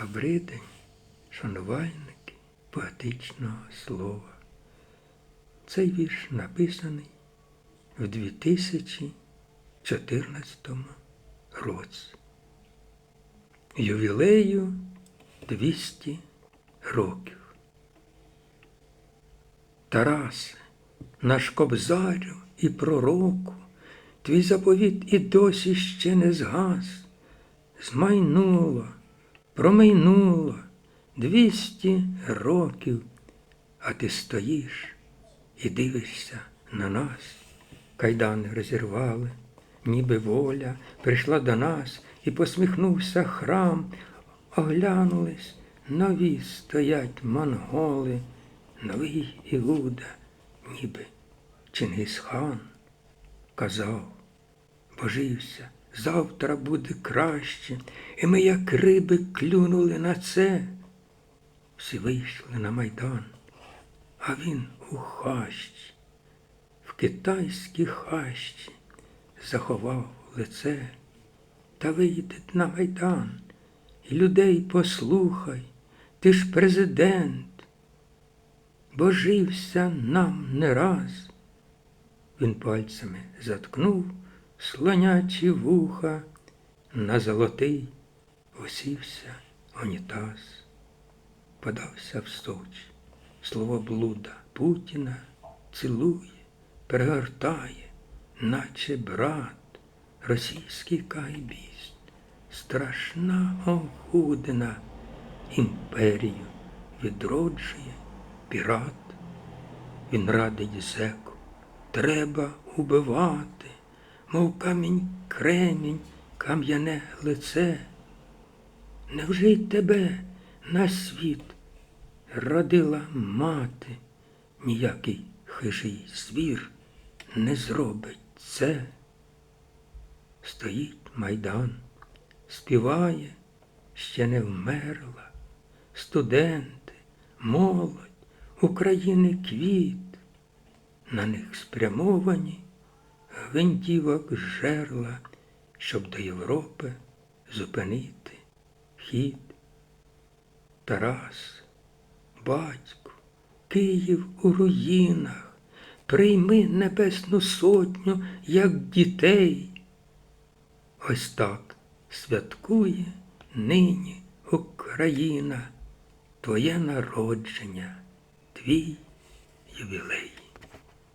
Добрий день, шанувальники поетичного слова. Цей вірш написаний в 2014 році. Ювілею 200 років. Тарасе, наш кобзарю і пророку, твій заповіт і досі ще не згас. Змайнуло, промайнуло двісті років, а ти стоїш і дивишся на нас. Кайдани розірвали, ніби воля прийшла до нас і посміхнувся храм, оглянулись, нові стоять монголи, новий Іуда, ніби Чингисхан казав, божився, завтра буде краще, і ми, як риби, клюнули на це. Всі вийшли на майдан, а він у хащі, в китайській хащі заховав лице. Та вийде на майдан, і людей послухай, ти ж президент, божився нам не раз. Він пальцями заткнув слонячі вуха, на золотий осівся унітаз, подався в Соч, слово блуда Путіна цілує, перегортає, наче брат, російський кайбіст, страшна огудина. Імперію відроджує пірат. Він радить зеку, треба убивати, мов камінь кремінь, кам'яне лице. Невже й тебе на світ родила мати, ніякий хижий звір не зробить це? Стоїть майдан, співає, ще не вмерла, студенти, молодь, України квіт, на них спрямовані гвинтівок жерла, щоб до Європи зупинити хід. Тарас, батьку, Київ у руїнах, прийми небесну сотню, як дітей. Ось так святкує нині Україна, твоє народження, твій ювілей.